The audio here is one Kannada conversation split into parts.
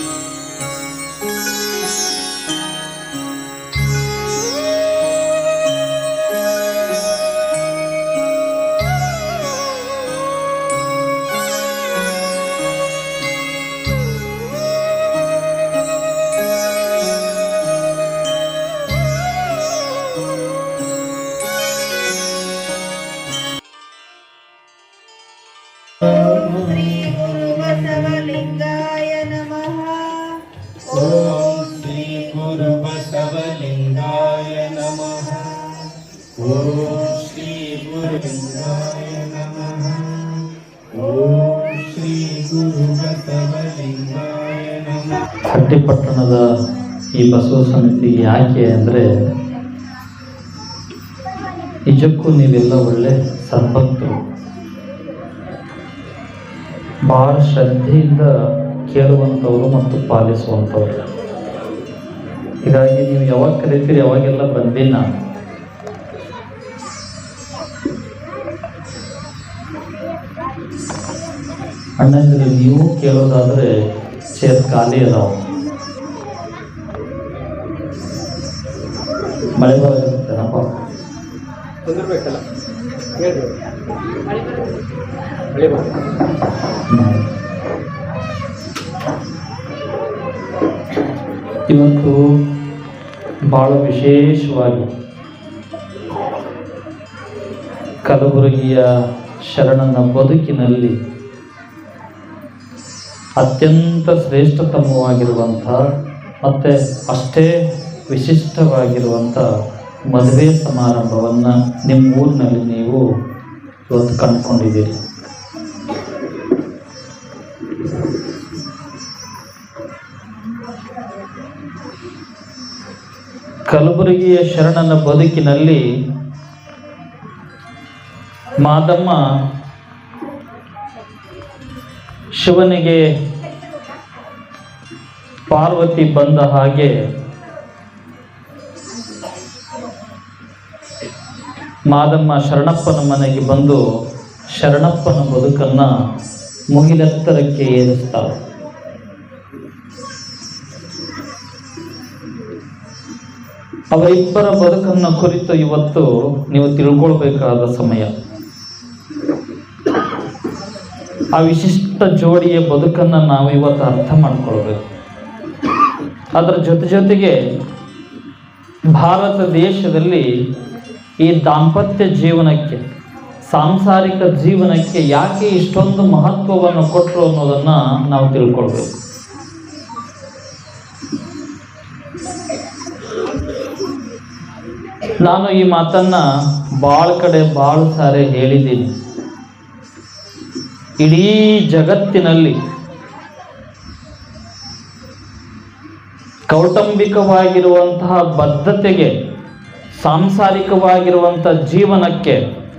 ಶ್ರೀ ಹಟ್ಟಿಪಟ್ಟಣದ ಈ ಬಸವ ಸಮಿತಿ ಯಾಕೆ ಅಂದರೆ ನಿಜಕ್ಕೂ ನೀವೆಲ್ಲ ಒಳ್ಳೆ ಸಂಪತ್ತು ಭಾಳ ಶ್ರದ್ಧೆಯಿಂದ ಕೇಳುವಂಥವ್ರು ಮತ್ತು ಪಾಲಿಸುವಂಥವ್ರು. ಹೀಗಾಗಿ ನೀವು ಯಾವಾಗ ಕರಿತೀರಿ, ಯಾವಾಗೆಲ್ಲ ಬಂದಿಲ್ಲ ಅಣ್ಣಂದ್ರೆ, ನೀವು ಕೇಳೋದಾದರೆ ಚೇರ್ ಖಾಲಿ ಅದಾವ. ಮಳೆ ಮಳೆ ಇವತ್ತು ಬಹಳ ವಿಶೇಷವಾಗಿ ಕಲಬುರಗಿಯ ಶರಣನ ಬದುಕಿನಲ್ಲಿ ಅತ್ಯಂತ ಶ್ರೇಷ್ಠತಮವಾಗಿರುವಂಥ ಮತ್ತು ಅಷ್ಟೇ ವಿಶಿಷ್ಟವಾಗಿರುವಂಥ ಮದುವೆ ಸಮಾರಂಭವನ್ನು ನಿಮ್ಮ ಊರಿನಲ್ಲಿ ನೀವು ಇವತ್ತು ಕಂಡುಕೊಂಡಿದ್ದೀರಿ. ಕಲಬುರಗಿಯ ಶರಣನ ಬದುಕಿನಲ್ಲಿ ಮಾದಮ್ಮ ಶಿವನಿಗೆ ಪಾರ್ವತಿ ಬಂದ ಹಾಗೆ ಮಾದಮ್ಮ ಶರಣಪ್ಪನ ಮನೆಗೆ ಬಂದು ಶರಣಪ್ಪನ ಬದುಕನ್ನು ಮುಗಿಲೆತ್ತರಕ್ಕೆ ಏರಿಸ್ತಾಳೆ. ಅವರಿಬ್ಬರ ಬದುಕನ್ನ ಕುರಿತು ಇವತ್ತು ನೀವು ತಿಳ್ಕೊಳ್ಬೇಕಾದ ಸಮಯ. ಆ ವಿಶಿಷ್ಟ ಜೋಡಿಯ ಬದುಕನ್ನ ನಾವು ಇವತ್ತು ಅರ್ಥ ಮಾಡ್ಕೊಳ್ಬೇಕು. ಅದರ ಜೊತೆ ಜೊತೆಗೆ ಭಾರತ ದೇಶದಲ್ಲಿ ಈ ದಾಂಪತ್ಯ ಜೀವನಕ್ಕೆ, ಸಾಂಸಾರಿಕ ಜೀವನಕ್ಕೆ ಯಾಕೆ ಇಷ್ಟೊಂದು ಮಹತ್ವವನ್ನು ಕೊಟ್ಟರು ಅನ್ನೋದನ್ನು ನಾವು ತಿಳ್ಕೊಳ್ಬೇಕು. ನಾನು ಈ ಮಾತನ್ನ ಭಾಳ ಕಡೆ ಭಾಳ ಸಾರಿ ಹೇಳಿದ್ದೀನಿ. ಇಡೀ ಜಗತ್ತಿನಲ್ಲಿ ಕೌಟುಂಬಿಕವಾಗಿರುವಂತಹ ಬದ್ಧತೆಗೆ ಸಾಂಸಾರಿಕವಾಗಿರುವಂಥ ಜೀವನಕ್ಕೆ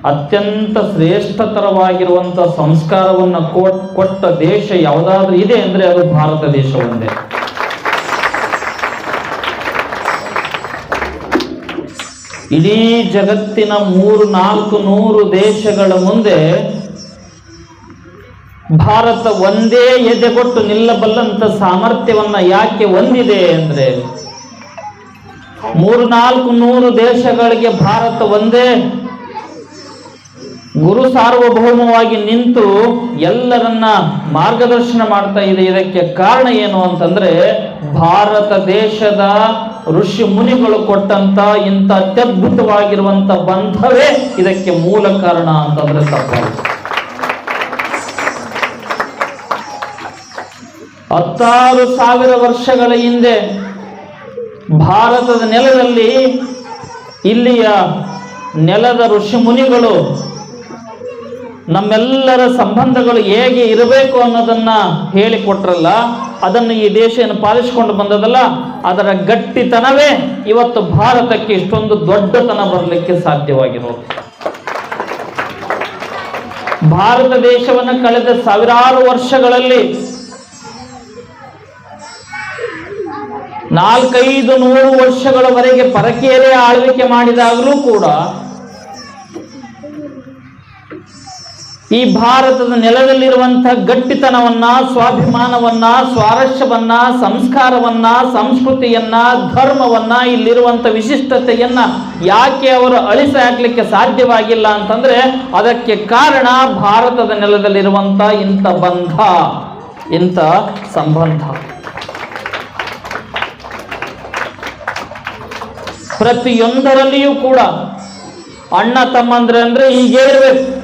ಅತ್ಯಂತ ಶ್ರೇಷ್ಠತರವಾಗಿರುವಂಥ ಸಂಸ್ಕಾರವನ್ನು ಕೊಟ್- ಕೊಟ್ಟ ದೇಶ ಯಾವುದಾದ್ರೂ ಇದೆ ಅಂದರೆ ಅದು ಭಾರತ ದೇಶ ಒಂದೇ ಇಡೀ ಜಗತ್ತಿನ ಮೂರು, ನಾಲ್ಕು, ನೂರು ದೇಶಗಳ ಮುಂದೆ ಭಾರತ ಒಂದೇ ಎದೆಗೊಟ್ಟು ನಿಲ್ಲಬಲ್ಲಂತ ಸಾಮರ್ಥ್ಯವನ್ನ ಯಾಕೆ ಹೊಂದಿದೆ ಅಂದ್ರೆ ಮೂರು ನಾಲ್ಕು ನೂರು ದೇಶಗಳಿಗೆ ಭಾರತ ಒಂದೇ. ಗುರು ಸಾರ್ವಭೌಮವಾಗಿ ನಿಂತು ಎಲ್ಲರನ್ನ ಮಾರ್ಗದರ್ಶನ ಮಾಡ್ತಾ ಇದೆ. ಇದಕ್ಕೆ ಕಾರಣ ಏನು ಅಂತಂದ್ರೆ ಭಾರತ ದೇಶದ ಋಷಿ ಮುನಿಗಳು ಕೊಟ್ಟಂತ ಇಂಥ ಅತ್ಯದ್ಭುತವಾಗಿರುವಂತ ಬಂಧವೇ ಇದಕ್ಕೆ ಮೂಲ ಕಾರಣ ಅಂತಂದ್ರೆ ತಪ್ಪ ಹತ್ತಾರು ಸಾವಿರ ವರ್ಷಗಳ ಹಿಂದೆ ಭಾರತದ ನೆಲದಲ್ಲಿ ಇಲ್ಲಿಯ ನೆಲದ ಋಷಿ ಮುನಿಗಳು ನಮ್ಮೆಲ್ಲರ ಸಂಬಂಧಗಳು ಹೇಗೆ ಇರಬೇಕು ಅನ್ನೋದನ್ನ ಹೇಳಿಕೊಟ್ರಲ್ಲ, ಅದನ್ನು ಈ ದೇಶ ಏನು ಪಾಲಿಸಿಕೊಂಡು ಬಂದದಲ್ಲ, ಅದರ ಗಟ್ಟಿತನವೇ ಇವತ್ತು ಭಾರತಕ್ಕೆ ಇಷ್ಟೊಂದು ದೊಡ್ಡತನ ಬರಲಿಕ್ಕೆ ಸಾಧ್ಯವಾಗಿರೋದು. ಭಾರತ ದೇಶವನ್ನು ಕಳೆದ ಸಾವಿರಾರು ವರ್ಷಗಳಲ್ಲಿ ನಾಲ್ಕೈದು ನೂರು ವರ್ಷಗಳವರೆಗೆ ಪರಕೀಯರೇ ಆಳ್ವಿಕೆ ಮಾಡಿದಾಗಲೂ ಕೂಡ ಈ ಭಾರತದ ನೆಲದಲ್ಲಿರುವಂತಹ ಗಟ್ಟಿತನವನ್ನ, ಸ್ವಾಭಿಮಾನವನ್ನ, ಸ್ವಾರಸ್ಯವನ್ನ, ಸಂಸ್ಕಾರವನ್ನ, ಸಂಸ್ಕೃತಿಯನ್ನ, ಧರ್ಮವನ್ನ ಇಲ್ಲಿರುವಂತ ವಿಶಿಷ್ಟತೆಯನ್ನ ಯಾಕೆ ಅವರು ಅಳಿಸಿ ಹಾಕ್ಲಿಕ್ಕೆ ಸಾಧ್ಯವಾಗಿಲ್ಲ ಅಂತಂದ್ರೆ ಅದಕ್ಕೆ ಕಾರಣ ಭಾರತದ ನೆಲದಲ್ಲಿರುವಂತ ಇಂಥ ಬಂಧ, ಇಂಥ ಸಂಬಂಧ. ಪ್ರತಿಯೊಂದರಲ್ಲಿಯೂ ಕೂಡ ಅಣ್ಣ ತಮ್ಮಂದ್ರೆ ಅಂದ್ರೆ ಹೀಗೆ ಇರಬೇಕು.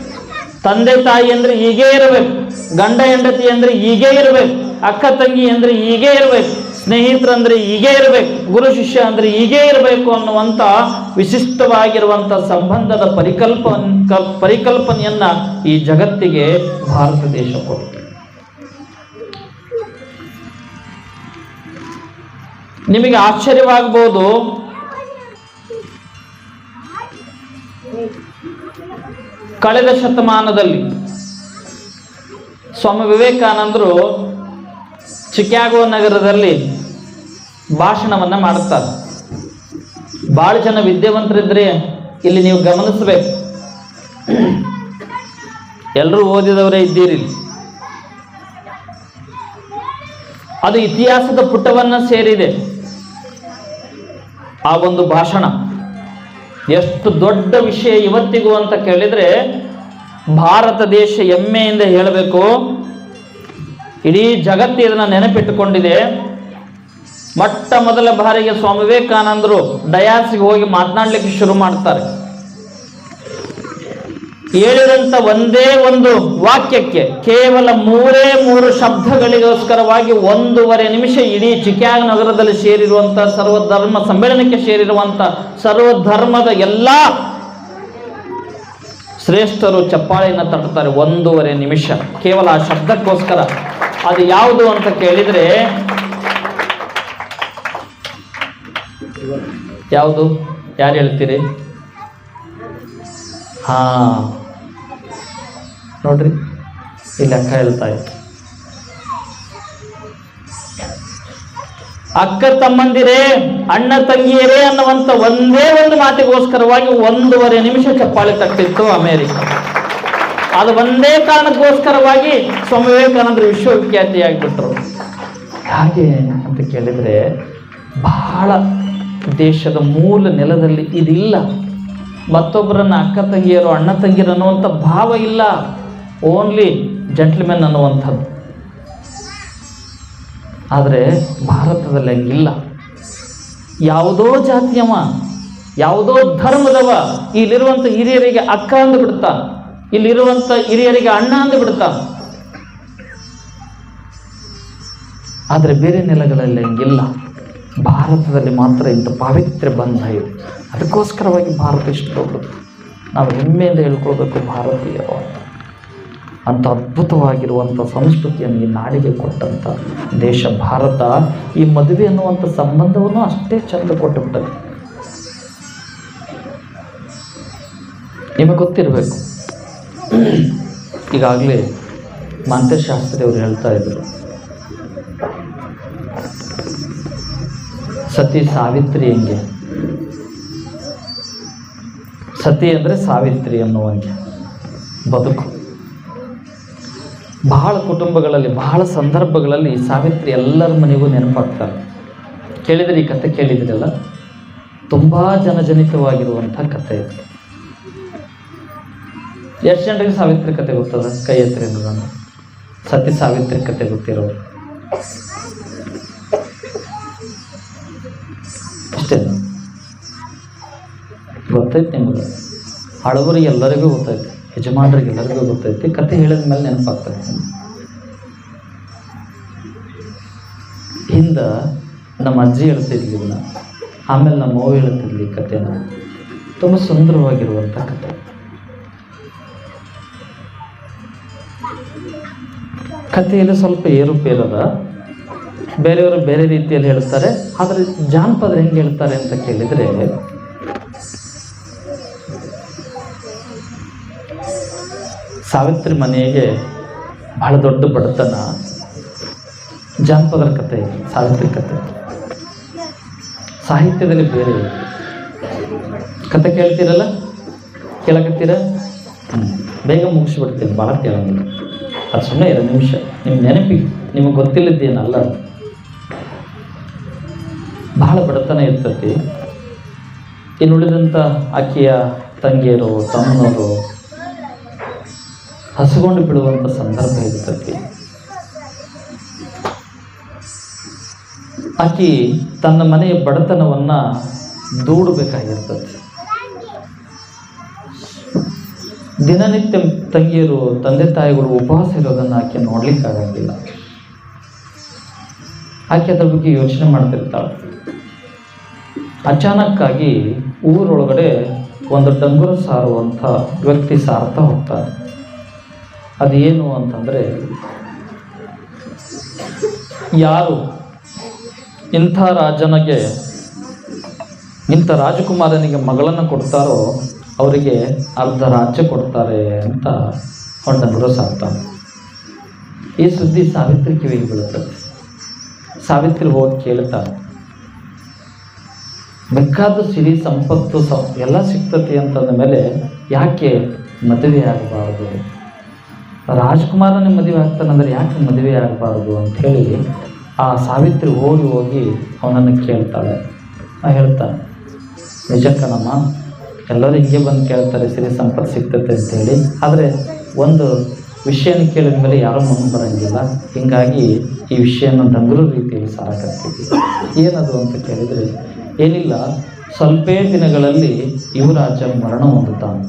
ತಂದೆ ತಾಯಿ ಅಂದ್ರೆ ಹೀಗೇ ಇರಬೇಕು. ಗಂಡ ಹೆಂಡತಿ ಅಂದ್ರೆ ಹೀಗೇ ಇರಬೇಕು. ಅಕ್ಕ ತಂಗಿ ಅಂದ್ರೆ ಹೀಗೇ ಇರಬೇಕು. ಸ್ನೇಹಿತರಂದ್ರೆ ಹೀಗೇ ಇರಬೇಕು. ಗುರು ಶಿಷ್ಯ ಅಂದ್ರೆ ಹೀಗೇ ಇರಬೇಕು ಅನ್ನುವಂತ ವಿಶಿಷ್ಟವಾಗಿರುವಂತ ಸಂಬಂಧದ ಪರಿಕಲ್ಪನ್ ಕ- ಪರಿಕಲ್ಪನೆಯನ್ನ ಈ ಜಗತ್ತಿಗೆ ಭಾರತ ದೇಶ ಕೊಡುತ್ತೆ ನಿಮಗೆ ಆಶ್ಚರ್ಯವಾಗಬಹುದು ಕಳೆದ ಶತಮಾನದಲ್ಲಿ ಸ್ವಾಮಿ ವಿವೇಕಾನಂದರು ಚಿಕ್ಯಾಗೋ ನಗರದಲ್ಲಿ ಭಾಷಣವನ್ನು ಮಾಡುತ್ತಾರೆ. ಭಾಳ ಜನ ವಿದ್ಯಾವಂತರಿದ್ದರೆ ಇಲ್ಲಿ ನೀವು ಗಮನಿಸಬೇಕು. ಎಲ್ಲರೂ ಓದಿದವರೇ ಇದ್ದೀರಿ. ಅದು ಇತಿಹಾಸದ ಪುಟವನ್ನು ಸೇರಿದೆ. ಆ ಒಂದು ಭಾಷಣ. ಎಷ್ಟು ದೊಡ್ಡ ವಿಷಯ ಇವತ್ತಿಗೂ ಅಂತ ಕೇಳಿದ್ರೆ ಭಾರತ ದೇಶ ಹೆಮ್ಮೆಯಿಂದ ಹೇಳಬೇಕು. ಇಡೀ ಜಗತ್ತು ಇದನ್ನ ನೆನಪಿಟ್ಟುಕೊಂಡಿದೆ. ಮೊಟ್ಟ ಮೊದಲ ಬಾರಿಗೆ ಸ್ವಾಮಿ ವಿವೇಕಾನಂದರು ಡಯಾಸಿಗೆ ಹೋಗಿ ಮಾತನಾಡ್ಲಿಕ್ಕೆ ಶುರು ಮಾಡ್ತಾರೆ. ಹೇಳಿದಂತ ಒಂದೇ ಒಂದು ವಾಕ್ಯಕ್ಕೆ ಕೇವಲ ಮೂರೇ ಮೂರು ಶಬ್ದಗಳಿಗೋಸ್ಕರವಾಗಿ ಒಂದೂವರೆ ನಿಮಿಷ ಇಡೀ ಚಿಕ್ಯಾಗ್ ನಗರದಲ್ಲಿ ಸೇರಿರುವಂತ ಸರ್ವಧರ್ಮ ಸಮ್ಮೇಳನಕ್ಕೆ ಸೇರಿರುವಂತ ಸರ್ವಧರ್ಮದ ಎಲ್ಲ ಶ್ರೇಷ್ಠರು ಚಪ್ಪಾಳೆಯನ್ನು ತಟ್ಟುತ್ತಾರೆ ಒಂದೂವರೆ ನಿಮಿಷ. ಕೇವಲ ಆ ಶಬ್ದಕ್ಕೋಸ್ಕರ. ಅದು ಯಾವುದು ಅಂತ ಕೇಳಿದ್ರೆ ಯಾವುದು? ಯಾರು ಹೇಳ್ತೀರಿ? ಹಾ. ನೋಡ್ರಿ. ಈ ಲೆಕ್ಕ ಹೇಳ್ತಾ ಇತ್ತು ಅಕ್ಕ ತಮ್ಮಂದಿರೇ, ಅಣ್ಣ ತಂಗಿಯರೇ ಅನ್ನುವಂತ ಒಂದೇ ಒಂದು ಮಾತಿಗೋಸ್ಕರವಾಗಿ ಒಂದೂವರೆ ನಿಮಿಷ ಚಪ್ಪಾಳೆ ತಟ್ಟಿತ್ತು ಅಮೇರಿಕ. ಅದು ಒಂದೇ ಕಾರಣಕ್ಕೋಸ್ಕರವಾಗಿ ಸ್ವಾಮಿ ವಿವೇಕಾನಂದರು ವಿಶ್ವವಿಖ್ಯಾತಿಯಾಗಿಬಿಟ್ರು. ಹಾಗೆ ಅಂತ ಕೇಳಿದ್ರೆ, ಬಹಳ ದೇಶದ ಮೂಲ ನೆಲದಲ್ಲಿ ಇದಿಲ್ಲ. ಮತ್ತೊಬ್ಬರನ್ನ ಅಕ್ಕ ತಂಗಿಯರು, ಅಣ್ಣ ತಂಗಿಯರು ಅನ್ನುವಂಥ ಭಾವ ಇಲ್ಲ. ಓನ್ಲಿ ಜೆಂಟ್ಲ್ಮೆನ್ ಅನ್ನುವಂಥದ್ದು. ಆದರೆ ಭಾರತದಲ್ಲಿ ಹಂಗಿಲ್ಲ. ಯಾವುದೋ ಜಾತಿಯವ, ಯಾವುದೋ ಧರ್ಮದವ ಇಲ್ಲಿರುವಂಥ ಹಿರಿಯರಿಗೆ ಅಕ್ಕ ಅಂದು ಬಿಡ್ತಾನೆ. ಇಲ್ಲಿರುವಂಥ ಹಿರಿಯರಿಗೆ ಅಣ್ಣ ಅಂದು ಬಿಡ್ತಾನೆ. ಆದರೆ ಬೇರೆ ನೆಲಗಳಲ್ಲಿ ಹಂಗಿಲ್ಲ. ಭಾರತದಲ್ಲಿ ಮಾತ್ರ ಇಂಥ ಪಾವಿತ್ರ್ಯ ಬಂಧ ಇದೆ. ಅದಕ್ಕೋಸ್ಕರವಾಗಿ ಭಾರತ ಇಷ್ಟು ದೊಡ್ಡದು ನಾವು ಹೆಮ್ಮೆಯಿಂದ ಹೇಳ್ಕೊಳ್ಬೇಕು ಭಾರತೀಯರು ಅಂತ. ಅಂಥ ಅದ್ಭುತವಾಗಿರುವಂಥ ಸಂಸ್ಕೃತಿಯನ್ನು ಈ ನಾಡಿಗೆ ಕೊಟ್ಟಂಥ ದೇಶ ಭಾರತ, ಈ ಮದುವೆ ಅನ್ನುವಂಥ ಸಂಬಂಧವನ್ನು ಅಷ್ಟೇ ಚೆಂದ ಕೊಟ್ಟುಬಿಟ್ಟದೆ. ನಿಮಗೆ ಗೊತ್ತಿರಬೇಕು. ಈಗಾಗಲೇ ಶಾಸ್ತ್ರಿ ಅವರು ಹೇಳ್ತಾ ಇದ್ದರು ಸತಿ ಸಾವಿತ್ರಿ ಹೆಂಗೆ? ಸತಿ ಅಂದರೆ ಸಾವಿತ್ರಿ ಅನ್ನುವಂಗೆ ಬದುಕು. ಬಹಳ ಕುಟುಂಬಗಳಲ್ಲಿ, ಬಹಳ ಸಂದರ್ಭಗಳಲ್ಲಿ ಸಾವಿತ್ರಿ ಎಲ್ಲರ ಮನೆಗೂ ನೆನಪಾಗ್ತಾರೆ. ಕೇಳಿದರೆ ಈ ಕತೆ ಕೇಳಿದ್ರಲ್ಲ? ತುಂಬ ಜನಜನಿತವಾಗಿರುವಂಥ ಕತೆ ಇದು. ಎಷ್ಟು ಜನರಿಗೆ ಸಾವಿತ್ರಿ ಕತೆ ಗೊತ್ತದ? ಕೈ ಎತ್ತರಿ ನಾನು. ಸತಿ ಸಾವಿತ್ರಿ ಕತೆ ಗೊತ್ತಿರೋರು. ಅಷ್ಟೇ. ಗೊತ್ತೈತೆ ನಿಮಗೆ? ಹಳಬರಿಗೆ ಎಲ್ಲರಿಗೂ ಗೊತ್ತೈತೆ. ಯಜಮಾನರಿಗೆ ಎಲ್ಲರಿಗೂ ಗೊತ್ತೈತಿ. ಕತೆ ಹೇಳಿದ ಮೇಲೆ ನೆನಪಾಗ್ತದೆ. ಹಿಂದ ನಮ್ಮ ಅಜ್ಜಿ ಹೇಳ್ತಿದ್ಲಿ ಇದನ್ನ ಆಮೇಲೆ ನಮ್ಮ ಅವ್ವ ಹೇಳ್ತಿದ್ಲಿ ಕಥೆನ. ತುಂಬ ಸುಂದರವಾಗಿರುವಂಥ ಕತೆ ಕಥೆಯಲ್ಲಿ ಸ್ವಲ್ಪ ಏರುಪೇರದ ಬೇರೆಯವರು ಬೇರೆ ರೀತಿಯಲ್ಲಿ ಹೇಳ್ತಾರೆ. ಆದರೆ ಜಾನಪದ ಹೆಂಗೆ ಹೇಳ್ತಾರೆ ಅಂತ ಕೇಳಿದರೆ ಸಾವಿತ್ರಿ ಮನೆಗೆ ಬಹಳ ದೊಡ್ಡ ಬಡತನ ಜಾನಪದರ ಕತೆ, ಸಾವಿತ್ರಿ ಕತೆ ಸಾಹಿತ್ಯದಲ್ಲಿ ಬೇರೆ. ಕತೆ ಕೇಳ್ತೀರಲ್ಲ ಕೇಳಕತ್ತೀರ. ಬೇಗ ಮುಗಿಸ್ಬಿಡ್ತೀನಿ ಭಾಳ ಕೇಳಂಗಿಲ್ಲ ಅದು ಸುಮ್ಮನೆ ಎರಡು ನಿಮಿಷ ನಿಮ್ಮ ನೆನಪಿಗೆ ನಿಮಗೆ ಗೊತ್ತಿಲ್ಲದ್ದೇನಲ್ಲ. ಬಹಳ ಬಡತನ ಇರ್ತತಿ ಇನ್ನುಳಿದಂಥ ಅಕ್ಕಿಯ ತಂಗಿಯರು, ತಮ್ಮನವರು ಹಸುಗೊಂಡು ಬಿಡುವಂಥ ಸಂದರ್ಭ ಇರ್ತೈತಿ ಆಕೆ ತನ್ನ ಮನೆಯ ಬಡತನವನ್ನ ದೂಡಬೇಕಾಗಿರ್ತದೆ. ದಿನನಿತ್ಯ ತಂಗಿಯರು, ತಂದೆ ತಾಯಿಗಳು ಉಪವಾಸ ಇರೋದನ್ನು ಆಕೆ ನೋಡ್ಲಿಕ್ಕಾಗಂಗಿಲ್ಲ. ಆಕೆ ಅದ್ರ ಬಗ್ಗೆ ಯೋಚನೆ ಮಾಡ್ತಿರ್ತಾಳೆ. ಅಚಾನಕ್ಕಾಗಿ ಊರೊಳಗಡೆ ಒಂದು ಡಂಗುರ ಸಾರುವಂಥ ವ್ಯಕ್ತಿ ಸಾರ್ತಾ ಹೋಗ್ತಾನೆ. ಅದೇನು ಅಂತಂದರೆ, ಯಾರು ಇಂಥ ರಾಜನಿಗೆ, ಇಂಥ ರಾಜಕುಮಾರನಿಗೆ ಮಗಳನ್ನು ಕೊಡ್ತಾರೋ ಅವರಿಗೆ ಅರ್ಧ ರಾಜ್ಯ ಕೊಡ್ತಾರೆ ಅಂತ ಹೊಂಡಂಗರು ಸಾಕ್ತಾನೆ ಈ ಸುದ್ದಿ ಸಾವಿತ್ರಿ ಕಿವಿಗೆ ಬೀಳುತ್ತದೆ ಸಾವಿತ್ರಿ ಹೋಗಿ ಕೇಳ್ತಾನೆ ಬೇಕಾದ ಸಿರಿ ಸಂಪತ್ತು ಸ ಎಲ್ಲ ಸಿಗ್ತತಿ ಅಂತಂದ ಮೇಲೆ ಯಾಕೆ ಮದುವೆ ಆಗಬಾರ್ದು? ರಾಜ್ಕುಮಾರನೇ ಮದುವೆ ಆಗ್ತಾನಂದ್ರೆ ಯಾಕೆ ಮದುವೆ ಆಗಬಾರ್ದು ಅಂಥೇಳಿ ಆ ಸಾವಿತ್ರಿ ಹೋಗಿ ಹೋಗಿ ಅವನನ್ನು ಕೇಳ್ತಾಳೆ. ಹೇಳ್ತಾನೆ, ನಿಜ ಕಣಮ್ಮ, ಎಲ್ಲರೂ ಹಿಂಗೆ ಬಂದು ಕೇಳ್ತಾರೆ, ಸಿರಿ ಸಂಪತ್ತು ಸಿಗ್ತೈತೆ ಅಂತೇಳಿ ಆದರೆ ಒಂದು ವಿಷಯನ ಕೇಳಿದ ಮೇಲೆ ಯಾರೂ ಮುಂದೆ ಬರೋಂಗಿಲ್ಲ. ಹೀಗಾಗಿ ಈ ವಿಷಯನ ದಂಗ್ರ ರೀತಿಯಲ್ಲಿ ಸಾರಕತ್ತೀವಿ ಏನದು ಅಂತ ಕೇಳಿದರೆ, ಏನಿಲ್ಲ, ಸ್ವಲ್ಪೇ ದಿನಗಳಲ್ಲಿ ಯುವರಾಜ ಮರಣ ಹೊಂದುತ್ತಾನೆ.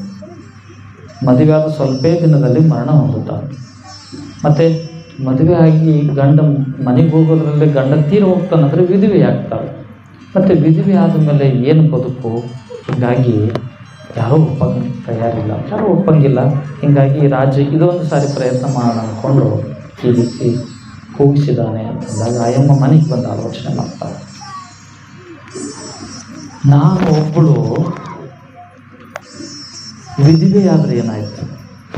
ಮದುವೆಯಾದ ಸ್ವಲ್ಪೇ ದಿನದಲ್ಲಿ ಮರಣ ಹೊಂದುತ್ತಾರೆ ಮತ್ತು ಮದುವೆ ಆಗಿ ಗಂಡ ಮನೆಗೆ ಹೋಗೋದ್ರಲ್ಲಿ ಗಂಡ ತೀರ ಹೋಗ್ತಾನಂದ್ರೆ ವಿಧವೆ ಆಗ್ತಾಳೆ. ಮತ್ತು ವಿಧವೆ ಆದಮೇಲೆ ಏನು ಬದುಕು? ಹೀಗಾಗಿ ಯಾರೂ ಒಪ್ಪಂಗ ತಯಾರಿಲ್ಲ. ಯಾರೂ ಒಪ್ಪಂಗಿಲ್ಲ ಹೀಗಾಗಿ ರಾಜ ಇದೊಂದು ಸಾರಿ ಪ್ರಯತ್ನ ಮಾಡೋಣ ಅಂದ್ಕೊಂಡು ಈ ರೀತಿ ಕೂಗಿಸಿದ್ದಾನೆ ಅಂತಂದಾಗ ಆಯಮ್ಮ ಮನೆಗೆ ಬಂದು ಆಲೋಚನೆ ಮಾಡ್ತಾಳೆ. ನಾನು ಒಬ್ಬಳು ವಿಧವೆಯಾದ್ರೆ ಏನಾಯ್ತು?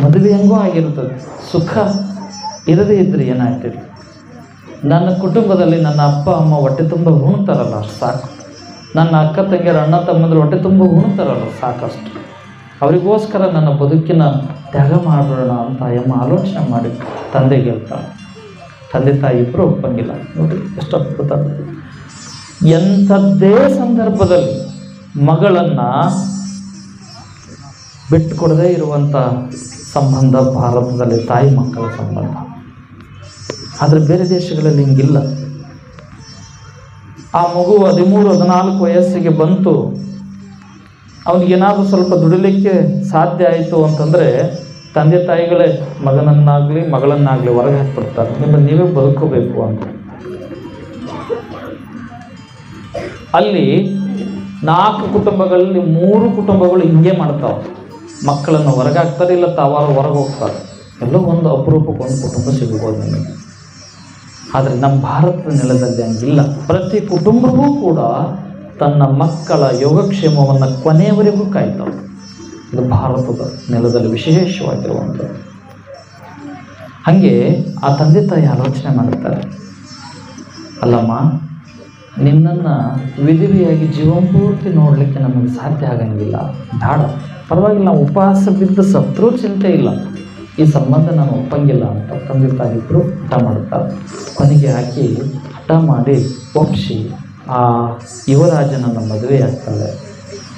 ಮದುವೆ ಹೆಂಗೂ ಆಗಿರ್ತದೆ ಸುಖ ಇರದೇ ಇದ್ದರೆ ಏನಾಯ್ತದೆ ನನ್ನ ಕುಟುಂಬದಲ್ಲಿ ನನ್ನ ಅಪ್ಪ, ಅಮ್ಮ ಹೊಟ್ಟೆ ತುಂಬ ಉಣ್ತಾರಲ್ಲ ಸಾಕು. ನನ್ನ ಅಕ್ಕ, ತಂಗಿಯರ, ಅಣ್ಣ, ತಮ್ಮಂದ್ರೆ ಹೊಟ್ಟೆ ತುಂಬ ಉಣ್ತಾರಲ್ಲ ಸಾಕಷ್ಟು. ಅವರಿಗೋಸ್ಕರ ನನ್ನ ಬದುಕಿನ ತ್ಯಾಗ ಮಾಡೋಣ ಅಂತ ಎಮ್ಮ ಆಲೋಚನೆ ಮಾಡಿ ತಂದೆಗೆ ಹೇಳ್ತಾಳೆ ತಂದೆ ತಾಯಿ ಇಬ್ಬರು ಒಪ್ಪಂಗಿಲ್ಲ. ನೋಡಿ, ಎಷ್ಟು ಅದ್ಭುತ. ಎಂಥದ್ದೇ ಸಂದರ್ಭದಲ್ಲಿ ಮಗಳನ್ನು ಬಿಟ್ಟು ಕೊಡದೇ ಇರುವಂಥ ಸಂಬಂಧ ಭಾರತದಲ್ಲಿ ತಾಯಿ ಮಕ್ಕಳ ಸಂಬಂಧ. ಆದರೆ ಬೇರೆ ದೇಶಗಳಲ್ಲಿ ಹಿಂಗಿಲ್ಲ. ಆ ಮಗು ಹದಿಮೂರು, ಹದಿನಾಲ್ಕು ವಯಸ್ಸಿಗೆ ಬಂತು. ಅವನಿಗೇನಾದರೂ ಸ್ವಲ್ಪ ದುಡಿಲಿಕ್ಕೆ ಸಾಧ್ಯ ಆಯಿತು ಅಂತಂದರೆ ತಂದೆ ತಾಯಿಗಳೇ ಮಗನನ್ನಾಗಲಿ, ಮಗಳನ್ನಾಗಲಿ ಹೊರಗೆ ಹಾಕ್ಬಿಡ್ತಾರೆ. ನಿಮ್ಮ ನೀವೇ ಬದುಕೋಬೇಕು ಅಂತ. ಅಲ್ಲಿ ನಾಲ್ಕು ಕುಟುಂಬಗಳಲ್ಲಿ ಮೂರು ಕುಟುಂಬಗಳು ಹಿಂಗೆ ಮಾಡ್ತಾವೆ. ಮಕ್ಕಳನ್ನು ಹೊರಗೆ ಹಾಕ್ತಾರೆ ಇಲ್ಲ ತಾವಾರು ಹೊರಗೆ ಹೋಗ್ತಾರೆ? ಎಲ್ಲೋ ಒಂದು ಅಪರೂಪಕ್ಕೆ ಕುಟುಂಬ ಸಿಗ್ಬೋದು ನಿಮಗೆ. ಆದರೆ ನಮ್ಮ ಭಾರತದ ನೆಲದಲ್ಲಿ ಹಂಗಿಲ್ಲ. ಪ್ರತಿ ಕುಟುಂಬವೂ ಕೂಡ ತನ್ನ ಮಕ್ಕಳ ಯೋಗಕ್ಷೇಮವನ್ನು ಕೊನೆಯವರೆಗೂ ಕಾಯ್ತಾವೆ. ಇದು ಭಾರತದ ನೆಲದಲ್ಲಿ ವಿಶೇಷವಾಗಿರುವಂಥದ್ದು. ಹಾಗೆ ಆ ತಂದೆ ತಾಯಿ ಆಲೋಚನೆ ಮಾಡುತ್ತಾರೆ ಅಲ್ಲಮ್ಮ, ನಿನ್ನನ್ನು ವಿಧಿವಿಯಾಗಿ ಜೀವಪೂರ್ತಿ ನೋಡಲಿಕ್ಕೆ ನಮಗೆ ಸಾಧ್ಯ ಆಗಂಗಿಲ್ಲ. ಬೇಡ. ಪರವಾಗಿಲ್ಲ, ನಾವು ಉಪವಾಸ ಬಿದ್ದು ಸತ್ರೂ ಚಿಂತೆ ಇಲ್ಲ. ಈ ಸಂಬಂಧ ನಾನು ಒಪ್ಪಂಗಿಲ್ಲ ಅಂತ ತಂದೆ ತಾಯಿ ಇಬ್ಬರು ಹಠ ಮಾಡುತ್ತಾರೆ ಕೊನೆಗೆ ಹಾಕಿ ಹಠ ಮಾಡಿ ಒಪ್ಪಿಸಿ, ಆ ಯುವರಾಜನನ್ನ ಮದುವೆ ಆಗ್ತಾಳೆ.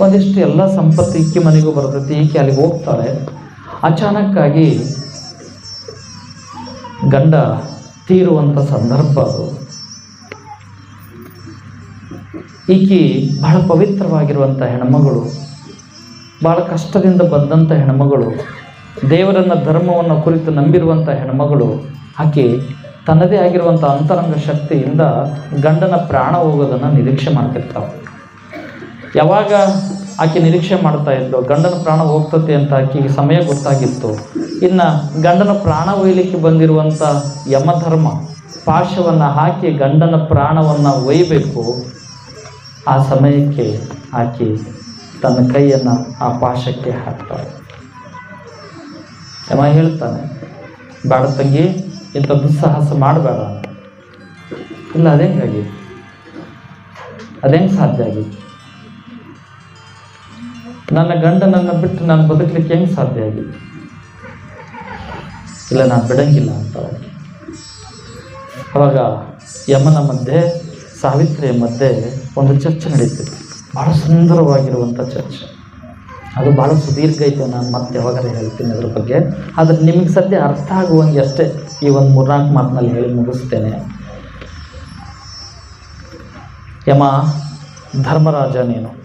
ಒಂದಿಷ್ಟು ಎಲ್ಲ ಸಂಪತ್ತು ಈಕೆ ಮನೆಗೂ ಬರ್ತೈತಿ, ಈಕೆ ಅಲ್ಲಿಗೆ ಹೋಗ್ತಾಳೆ. ಅಚಾನಕ್ಕಾಗಿ ಗಂಡ ತೀರುವಂಥ ಸಂದರ್ಭ ಅದು. ಈಕೆ ಬಹಳ ಪವಿತ್ರವಾಗಿರುವಂಥ ಹೆಣ್ಮಗಳು ಭಾಳ ಕಷ್ಟದಿಂದ ಬಂದಂಥ ಹೆಣ್ಮಗಳು, ದೇವರನ್ನ ಧರ್ಮವನ್ನು ಕುರಿತು ನಂಬಿರುವಂಥ ಹೆಣ್ಮಗಳು, ಆಕೆ ತನ್ನದೇ ಆಗಿರುವಂಥ ಅಂತರಂಗ ಶಕ್ತಿಯಿಂದ ಗಂಡನ ಪ್ರಾಣ ಹೋಗೋದನ್ನು ನಿರೀಕ್ಷೆ ಮಾಡ್ತಿರ್ತಾವೆ ಯಾವಾಗ ಆಕೆ ನಿರೀಕ್ಷೆ ಮಾಡ್ತಾ ಇದ್ಲು, ಗಂಡನ ಪ್ರಾಣ ಹೋಗ್ತತೆ ಅಂತ ಆಕೆಗೆ ಸಮಯ ಗೊತ್ತಾಗಿತ್ತು, ಇನ್ನು ಗಂಡನ ಪ್ರಾಣ ಒಯ್ಯಲಿಕ್ಕೆ ಬಂದಿರುವಂಥ ಯಮಧರ್ಮ ಪಾಶವನ್ನು ಹಾಕಿ ಗಂಡನ ಪ್ರಾಣವನ್ನು ಒಯ್ಯಬೇಕು ಆ ಸಮಯಕ್ಕೆ ಆಕೆ ತನ್ನ ಕೈಯನ್ನು ಆ ಪಾಶಕ್ಕೆ ಹಾಕ್ತಾಳೆ. ಯಮ ಹೇಳ್ತಾನೆ ಬೇಡ ತಂಗಿ, ಇಂಥ ದುಸ್ಸಾಹಸ ಮಾಡಬೇಡ ಇಲ್ಲ ಅದೇಂಗಾಗಿ ಅದೇಂಗೆ ಸಾಧ್ಯ ಆಗಿ ನನ್ನ ಗಂಡನನ್ನು ಬಿಟ್ಟು ನಾನು ಬದುಕಲಿಕ್ಕೆ ಹೆಂಗೆ ಸಾಧ್ಯ ಆಗಿ ಇಲ್ಲ, ನಾನು ಬಿಡಂಗಿಲ್ಲ ಅಂತ ಅವಾಗ ಯಮನ ಮಧ್ಯೆ, ಸಾವಿತ್ರಿಯ ಮಧ್ಯೆ ಒಂದು ಚರ್ಚೆ ನಡೀತಿತ್ತು. ಭಾಳ ಸುಂದರವಾಗಿರುವಂಥ ಚರ್ಚ್. ಅದು ಭಾಳ ಸುದೀರ್ಘ ಐತೆ, ನಾನು ಮತ್ತೆ ಯಾವಾಗಾರ ಹೇಳ್ತೀನಿ ಅದ್ರ ಬಗ್ಗೆ. ಆದರೆ ನಿಮಗೆ ಸದ್ಯ ಅರ್ಥ ಆಗುವಂಗೆ ಅಷ್ಟೇ ಈ ಒಂದು ಮೂರ್ನಾಲ್ಕು ಮಾತಿನಲ್ಲಿ ಹೇಳಿ ಮುಗಿಸ್ತೇನೆ. ಯಮ, ಧರ್ಮರಾಜ ನೀನು.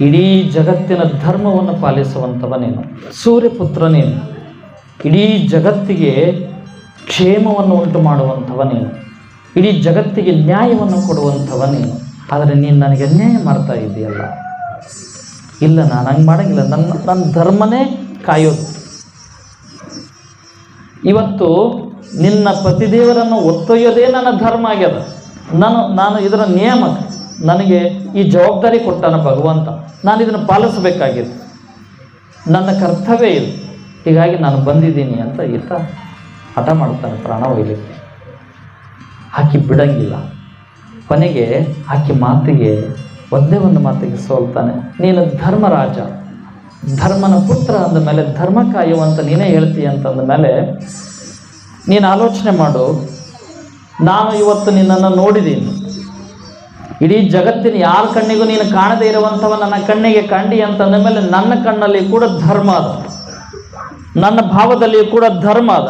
ಇಡೀ ಜಗತ್ತಿನ ಧರ್ಮವನ್ನು ಪಾಲಿಸುವಂಥವ ನೀನು. ಸೂರ್ಯಪುತ್ರ ನೀನು. ಇಡೀ ಜಗತ್ತಿಗೆ ಕ್ಷೇಮವನ್ನು ಉಂಟು ಮಾಡುವಂಥವ ನೀನು. ಇಡೀ ಜಗತ್ತಿಗೆ ನ್ಯಾಯವನ್ನು ಕೊಡುವಂಥವ ನೀನು. ಆದರೆ ನೀನು ನನಗೆ ಅನ್ಯಾಯ ಮಾಡ್ತಾ ಇದೆಯಲ್ಲ? ಇಲ್ಲ, ನಾನು ಹಂಗೆ ಮಾಡೋಂಗಿಲ್ಲ. ನನ್ನ ನನ್ನ ಧರ್ಮನೇ ಕಾಯೋದು. ಇವತ್ತು ನಿನ್ನ ಪತಿದೇವರನ್ನು ಒತ್ತೊಯ್ಯೋದೇ ನನ್ನ ಧರ್ಮ ಆಗ್ಯದ. ನಾನು ನಾನು ಇದರ ನಿಯಮ ನನಗೆ ಈ ಜವಾಬ್ದಾರಿ ಕೊಟ್ಟಾನ ಭಗವಂತ. ನಾನು ಇದನ್ನು ಪಾಲಿಸಬೇಕಾಗಿದೆ. ನನ್ನ ಕರ್ತವ್ಯ ಇದು. ಹೀಗಾಗಿ ನಾನು ಬಂದಿದ್ದೀನಿ ಅಂತ ಈತ ಹಠ ಮಾಡ್ತಾನೆ ಪ್ರಾಣ ಒಯ್ಲಿಕ್ಕೆ ಹಾಕಿ ಬಿಡಂಗಿಲ್ಲ. ಕೊನೆಗೆ ಆಕೆ ಮಾತಿಗೆ, ಒಂದೇ ಒಂದು ಮಾತಿಗೆ ಸೋಲ್ತಾನೆ. ನೀನು ಧರ್ಮರಾಜ. ಧರ್ಮನ ಪುತ್ರ ಅಂದ ಮೇಲೆ, ಧರ್ಮ ಕಾಯುವಂತ ನೀನೇ ಹೇಳ್ತೀಯ ಅಂತಂದ ಮೇಲೆ, ನೀನು ಆಲೋಚನೆ ಮಾಡು. ನಾನು ಇವತ್ತು ನಿನ್ನನ್ನು ನೋಡಿದ್ದೀನಿ ಇಡೀ ಜಗತ್ತಿನ ಯಾರ ಕಣ್ಣಿಗೂ ನೀನು ಕಾಣದೇ ಇರುವಂಥವ ನನ್ನ ಕಣ್ಣಿಗೆ ಕಂಡಿ ಅಂತಂದ ಮೇಲೆ, ನನ್ನ ಕಣ್ಣಲ್ಲಿ ಕೂಡ ಧರ್ಮ ಅದ. ನನ್ನ ಭಾವದಲ್ಲಿಯೂ ಕೂಡ ಧರ್ಮ ಅದ.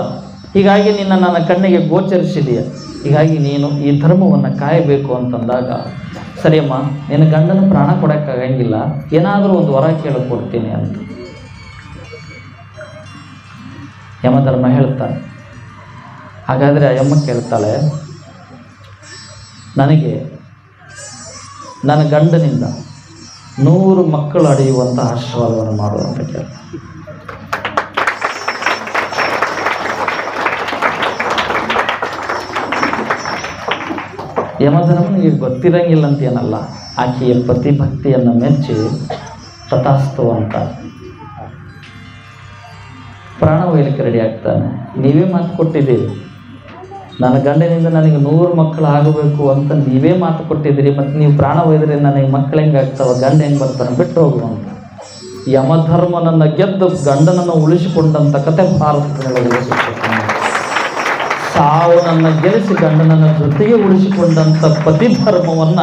ಹೀಗಾಗಿ ನಿನ್ನ ನನ್ನ ಕಣ್ಣಿಗೆ ಗೋಚರಿಸಿದೆಯ. ಹೀಗಾಗಿ ನೀನು ಈ ಧರ್ಮವನ್ನು ಕಾಯಬೇಕು ಅಂತಂದಾಗ, ಸರಿಯಮ್ಮ, ನಿನ್ನ ಗಂಡನ ಪ್ರಾಣ ಕೊಡೋಕ್ಕಾಗಂಗಿಲ್ಲ, ಏನಾದರೂ ಒಂದು ವರ ಕೇಳಿ ಕೊಡ್ತೀನಿ ಅಂತ. ಯಮಧರ್ಮ ಹೇಳ್ತಾನೆ. ಹಾಗಾದರೆ ಅಯ್ಯಮ್ಮ ಕೇಳ್ತಾಳೆ, ನನಗೆ ನನ್ನ ಗಂಡನಿಂದ ನೂರು ಮಕ್ಕಳು ಅಡೆಯುವಂಥ ಆಶೀರ್ವಾದವನ್ನು ಮಾಡು ಅಂತ ಕೇಳ್ತಾನೆ ಯಮಧರ್ಮನಿಗೆ ಗೊತ್ತಿರಂಗಿಲ್ಲ ಅಂತ ಏನಲ್ಲ. ಆಕೆಯ ಪ್ರತಿಭಕ್ತಿಯನ್ನು ಮೆಚ್ಚಿ ತಥಾಸ್ತು ಅಂತ. ಪ್ರಾಣ ರೆಡಿ ಆಗ್ತಾನೆ. ನೀವೇ ಮಾತು ಕೊಟ್ಟಿದ್ದೀರಿ. ನನ್ನ ಗಂಡನಿಂದ ನನಗೆ ನೂರು ಮಕ್ಕಳು ಆಗಬೇಕು ಅಂತ ನೀವೇ ಮಾತು ಕೊಟ್ಟಿದ್ದೀರಿ. ಮತ್ತು ನೀವು ಪ್ರಾಣ ಒಯ್ದರೆ ನನಗೆ ಮಕ್ಕಳು ಹೆಂಗೆ ಆಗ್ತಾವ? ಗಂಡ ಹೆಂಗೆ ಬರ್ತಾನೆ? ಬಿಟ್ಟು ಹೋಗು ಅಂತ. ಯಮಧರ್ಮನನ್ನು ಗೆದ್ದು ಗಂಡನನ್ನು ಉಳಿಸಿಕೊಂಡಂಥ ಕತೆ ಭಾರತದೊಳಗೆ ಸಿಗ್ತದೆ. ನನ್ನ ಗೆಲ್ಲಿಸಿ ಗಂಡನನ್ನ ಜೊತೆಗೆ ಉಳಿಸಿಕೊಂಡಂಥ ಪತಿ ಧರ್ಮವನ್ನ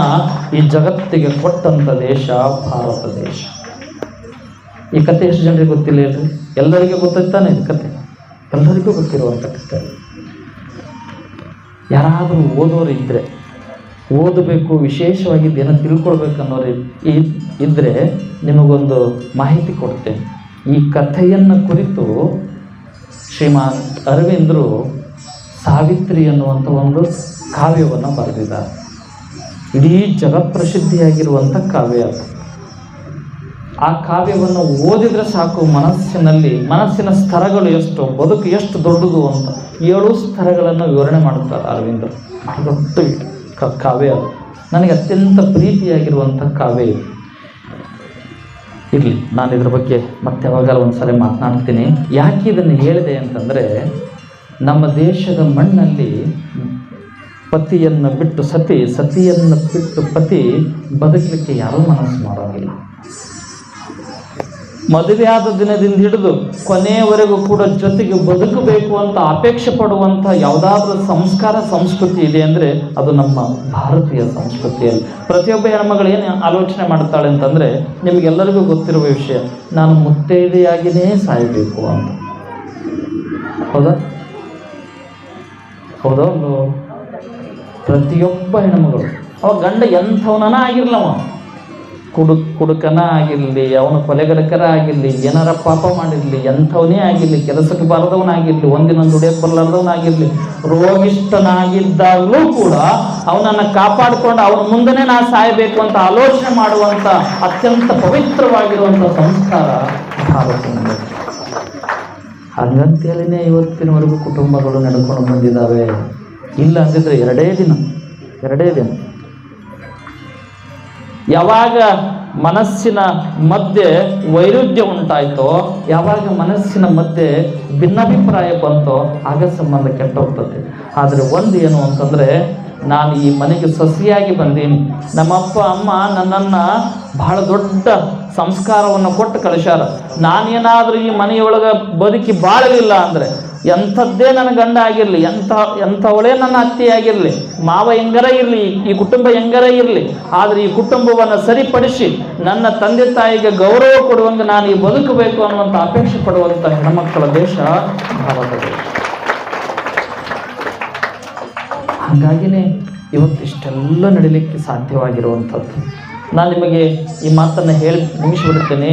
ಈ ಜಗತ್ತಿಗೆ ಕೊಟ್ಟಂಥ ದೇಶ ಭಾರತ ದೇಶ. ಈ ಕತೆ ಎಷ್ಟು ಜನರಿಗೆ ಗೊತ್ತಿಲ್ಲ ಹೇಳ್ರಿ ಎಲ್ಲರಿಗೂ ಗೊತ್ತಾಗ್ತಾನೆ ಇದು ಕತೆ. ಎಲ್ಲರಿಗೂ ಗೊತ್ತಿರುವಂಥ ಕತೆ. ಯಾರಾದರೂ ಓದೋರು ಇದ್ದರೆ ಓದಬೇಕು, ವಿಶೇಷವಾಗಿ ಏನೋ ತಿಳ್ಕೊಳ್ಬೇಕು ಅನ್ನೋರು ಇ- ಇದ್ದರೆ ನಿಮಗೊಂದು ಮಾಹಿತಿ ಕೊಡ್ತೇನೆ. ಈ ಕಥೆಯನ್ನು ಕುರಿತು ಶ್ರೀಮಾನ್ ಅರವಿಂದರು ಸಾವಿತ್ರಿ ಅನ್ನುವಂಥ ಒಂದು ಕಾವ್ಯವನ್ನು ಬರೆದಿದ್ದಾರೆ. ಇಡೀ ಜಗತ್ಪ್ರಸಿದ್ಧಿಯಾಗಿರುವಂಥ ಕಾವ್ಯ ಅದು. ಆ ಕಾವ್ಯವನ್ನು ಓದಿದರೆ ಸಾಕು ಮನಸ್ಸಿನಲ್ಲಿ, ಮನಸ್ಸಿನ ಸ್ತರಗಳು ಎಷ್ಟು, ಬದುಕು ಎಷ್ಟು ದೊಡ್ಡದು ಅಂತ ಏಳು ಸ್ತರಗಳನ್ನು ವಿವರಣೆ ಮಾಡುತ್ತಾರೆ ಅರವಿಂದರು ದೊಡ್ಡ ಕಾವ್ಯ ಅದು. ನನಗೆ ಅತ್ಯಂತ ಪ್ರೀತಿಯಾಗಿರುವಂಥ ಕಾವ್ಯ ಇದು. ಇರಲಿ ನಾನು ಇದ್ರ ಬಗ್ಗೆ ಮತ್ತೆ ಯಾವಾಗಲ್ಲ ಒಂದು ಮಾತನಾಡ್ತೀನಿ. ಯಾಕೆ ಇದನ್ನು ಹೇಳಿದೆ ಅಂತಂದರೆ ನಮ್ಮ ದೇಶದ ಮಣ್ಣಲ್ಲಿ ಪತಿಯನ್ನು ಬಿಟ್ಟು ಸತಿ, ಸತಿಯನ್ನು ಬಿಟ್ಟು ಪತಿ ಬದುಕಲಿಕ್ಕೆ ಯಾರೂ ಮನಸ್ಸು ಮಾಡೋಂಗಿಲ್ಲ ಮದುವೆಯಾದ ದಿನದಿಂದ ಹಿಡಿದು ಕೊನೆಯವರೆಗೂ ಕೂಡ ಜೊತೆಗೆ ಬದುಕಬೇಕು ಅಂತ ಅಪೇಕ್ಷೆ ಪಡುವಂಥ ಯಾವುದಾದ್ರೂ ಸಂಸ್ಕಾರ, ಸಂಸ್ಕೃತಿ ಇದೆ ಅಂದರೆ ಅದು ನಮ್ಮ ಭಾರತೀಯ ಸಂಸ್ಕೃತಿಯಲ್ಲಿ. ಪ್ರತಿಯೊಬ್ಬ ಹೆಣ್ಮಗಳು ಏನು ಆಲೋಚನೆ ಮಾಡ್ತಾಳೆ ಅಂತಂದರೆ, ನಿಮಗೆಲ್ಲರಿಗೂ ಗೊತ್ತಿರುವ ವಿಷಯ, ನಾನು ಮುತ್ತೈದೆಯಾಗಿಯೇ ಸಾಯಬೇಕು ಅಂತ. ಹೌದಾ? ಹೌದಾ? ಪ್ರತಿಯೊಬ್ಬ ಹೆಣ್ಮಗಳು. ಅವ ಗಂಡ ಎಂಥವನ ಅವ. ಕುಡು ಕುಡುಕನ ಆಗಿರಲಿ, ಅವನು ಕೊಲೆಗಡಕರ ಆಗಿರಲಿ, ಏನಾರ ಪಾಪ ಮಾಡಿರಲಿ, ಎಂಥವನೇ ಆಗಿರಲಿ, ಕೆಲಸಕ್ಕೆ ಬಾರದವನಾಗಿರಲಿ, ಒಂದಿನ ದುಡಿಯಕ್ಕೆ ಬರಲಾರ್ದವನಾಗಿರಲಿ, ರೋಗಿಷ್ಠನಾಗಿದ್ದಾಗಲೂ ಕೂಡ ಅವನನ್ನು ಕಾಪಾಡಿಕೊಂಡು ಅವನ ಮುಂದೆನೇ ನಾ ಸಾಯಬೇಕು ಅಂತ ಆಲೋಚನೆ ಮಾಡುವಂಥ ಅತ್ಯಂತ ಪವಿತ್ರವಾಗಿರುವಂಥ ಸಂಸ್ಕಾರ ಭಾರತದಲ್ಲಿ. ಹಂಗಂತೇಳಿನೇ ಇವತ್ತಿನವರೆಗೂ ಕುಟುಂಬಗಳು ನಡ್ಕೊಂಡು ಬಂದಿದ್ದಾವೆ. ಇಲ್ಲ ಅಂದಿದ್ರೆ ಎರಡೇ ದಿನ ಎರಡೇ ದಿನ. ಯಾವಾಗ ಮನಸ್ಸಿನ ಮಧ್ಯೆ ವೈರುಧ್ಯ ಉಂಟಾಯ್ತೋ, ಯಾವಾಗ ಮನಸ್ಸಿನ ಮಧ್ಯೆ ಭಿನ್ನಾಭಿಪ್ರಾಯ ಬಂತೋ, ಆಗ ಸಂಬಂಧ ಕೆಟ್ಟ ಹೋಗ್ತದೆ ಆದರೆ ಒಂದು ಏನು ಅಂತಂದರೆ ನಾನು ಈ ಮನೆಗೆ ಸೊಸೆಯಾಗಿ ಬಂದೀನಿ. ನಮ್ಮಪ್ಪ, ಅಮ್ಮ ನನ್ನನ್ನು ಬಹಳ ದೊಡ್ಡ ಸಂಸ್ಕಾರವನ್ನು ಕೊಟ್ಟು ಕಳಿಸ್ಯಾರ. ನಾನೇನಾದರೂ ಈ ಮನೆಯೊಳಗೆ ಬದುಕಿ ಬಾಳಲಿಲ್ಲ ಅಂದರೆ ಎಂಥದ್ದೇ ನನ್ನ ಗಂಡ ಆಗಿರಲಿ, ಎಂಥ, ಎಂಥವಳೇ ನನ್ನ ಅತ್ತೆ ಆಗಿರಲಿ, ಮಾವ ಹೆಂಗರ ಇರಲಿ, ಈ ಕುಟುಂಬ ಹೆಂಗರ ಇರಲಿ, ಆದರೆ ಈ ಕುಟುಂಬವನ್ನು ಸರಿಪಡಿಸಿ ನನ್ನ ತಂದೆ ತಾಯಿಗೆ ಗೌರವ ಕೊಡುವಂಗೆ ನಾನು ಈ ಬದುಕಬೇಕು ಅನ್ನುವಂಥ ಅಪೇಕ್ಷೆ ಪಡುವಂಥ ಹೆಣ್ಮಕ್ಕಳ ದೇಶ ಭಾರತ ದೇಶ. ಹಾಗಾಗಿನೇ ಇವತ್ತು ಇಷ್ಟೆಲ್ಲ ನಡೀಲಿಕ್ಕೆ ಸಾಧ್ಯವಾಗಿರುವಂಥದ್ದು. ನಾನು ನಿಮಗೆ ಈ ಮಾತನ್ನು ಹೇಳಿ ಮುಗಿಸಿಬಿಡ್ತೇನೆ.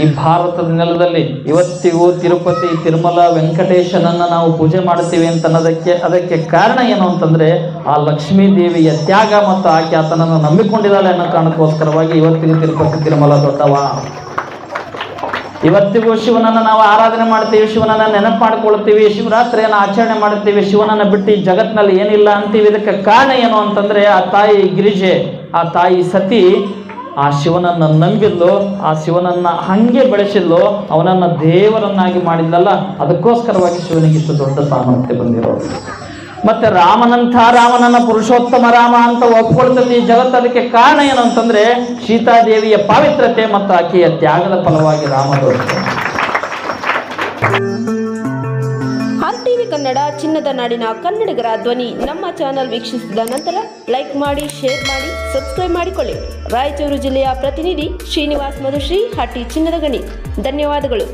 ಈ ಭಾರತದ ನೆಲದಲ್ಲಿ ಇವತ್ತಿಗೂ ತಿರುಪತಿ, ತಿರುಮಲ, ವೆಂಕಟೇಶನನ್ನು ನಾವು ಪೂಜೆ ಮಾಡ್ತೀವಿ ಅಂತ ಅನ್ನೋದಕ್ಕೆ ಅದಕ್ಕೆ ಕಾರಣ ಏನು ಅಂತಂದರೆ ಆ ಲಕ್ಷ್ಮೀ ದೇವಿಯ ತ್ಯಾಗ ಮತ್ತು ಆಕೆ ಆತನನ್ನು ನಂಬಿಕೊಂಡಿದ್ದಾಳೆ ಅನ್ನೋ ಕಾರಣಕ್ಕೋಸ್ಕರವಾಗಿ ಇವತ್ತಿಗೂ ತಿರುಪತಿ, ತಿರುಮಲ ದೊಡ್ಡವ. ಇವತ್ತಿಗೂ ಶಿವನನ್ನು ನಾವು ಆರಾಧನೆ ಮಾಡ್ತೀವಿ, ಶಿವನನ್ನು ನೆನಪು ಮಾಡ್ಕೊಳ್ತೀವಿ ಶಿವರಾತ್ರಿಯನ್ನು ಆಚರಣೆ ಮಾಡ್ತೀವಿ ಶಿವನನ್ನ ಬಿಟ್ಟು ಜಗತ್ತಿನಲ್ಲಿ ಏನಿಲ್ಲ ಅಂತೀವಿ. ಇದಕ್ಕೆ ಕಾರಣ ಏನು ಅಂತಂದ್ರೆ ಆ ತಾಯಿ ಗಿರಿಜೆ, ಆ ತಾಯಿ ಸತಿ, ಆ ಶಿವನನ್ನು ನಂಬಿದ್ಲು, ಆ ಶಿವನನ್ನ ಹಂಗೆ ಬೆಳೆಸಿದ್ಲು, ಅವನನ್ನ ದೇವರನ್ನಾಗಿ ಮಾಡಿದ್ಲಲ್ಲ, ಅದಕ್ಕೋಸ್ಕರವಾಗಿ ಶಿವನಿಗೆ ಇಷ್ಟು ದೊಡ್ಡ ಸಾಮರ್ಥ್ಯ ಬಂದಿರೋದು. ಮತ್ತೆ ರಾಮನಂಥ ರಾಮನನ್ನ ಪುರುಷೋತ್ತಮ ರಾಮ ಅಂತ ಒಪ್ಕೊಳ್ತದೆ ಈ ಜಗತ್ತು ಅದಕ್ಕೆ ಕಾರಣ ಏನು ಅಂತಂದ್ರೆ ಸೀತಾದೇವಿಯ ಪಾವಿತ್ರತೆ ಮತ್ತು ಆಕೆಯ ತ್ಯಾಗದ ಫಲವಾಗಿ ರಾಮದೋಷ ಆರ್ ಟಿವಿ ಕನ್ನಡ ಚಿನ್ನದ ನಾಡಿನ ಕನ್ನಡಿಗರ ಧ್ವನಿ ನಮ್ಮ ಚಾನೆಲ್ ವೀಕ್ಷಿಸಿದ ನಂತರ ಲೈಕ್ ಮಾಡಿ, ಶೇರ್ ಮಾಡಿ, ಸಬ್ಸ್ಕ್ರೈಬ್ ಮಾಡಿಕೊಳ್ಳಿ. ರಾಯಚೂರು ಜಿಲ್ಲೆಯ ಪ್ರತಿನಿಧಿ ಶ್ರೀನಿವಾಸ್ ಮಧುಶ್ರೀ ಹಟ್ಟಿ ಚಿನ್ನದ ಗಣಿ. ಧನ್ಯವಾದಗಳು.